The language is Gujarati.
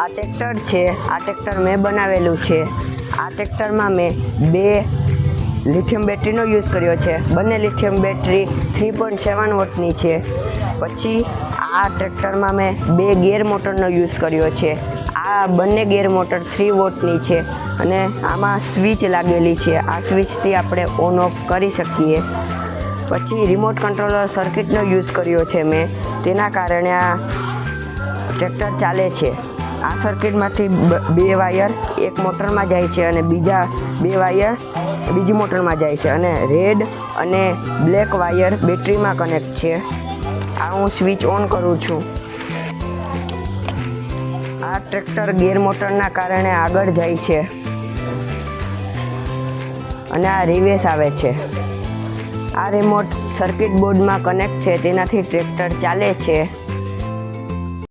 આ ટ્રેક્ટર છે, આ ટ્રેક્ટર મેં બનાવેલું છે. આ ટ્રેક્ટરમાં મેં બે લિથિયમ બેટરીનો યુઝ કર્યો છે. બંને lithium battery three point seven વોટની છે. પછી આ ટ્રેક્ટરમાં મેં બે ગેર મોટરનો યુઝ કર્યો છે. આ બંને ગેર મોટર થ્રી વોટની છે અને આમાં સ્વિચ લાગેલી છે. આ સ્વિચથી આપણે ઓન ઓફ કરી શકીએ. પછી રિમોટ કંટ્રોલર સર્કિટનો યુઝ કર્યો છે મેં. તેના કારણે આ ટ્રેક્ટર ચાલે છે. આ સર્કિટમાંથી બ- વાયર એક મોટરમાં જાય છે અને બીજા બે વાયર બીજી મોટરમાં જાય છે અને રેડ અને બ્લેક વાયર બેટરીમાં કનેક્ટ છે. આ હું સ્વિચ ઓન કરું છું. આ ટ્રેક્ટર ગેર મોટરના કારણે આગળ જાય છે અને આ રિવેસ આવે છે. આ રિમોટ સર્કિટ બોર્ડમાં કનેક્ટ છે, તેનાથી ટ્રેક્ટર ચાલે છે.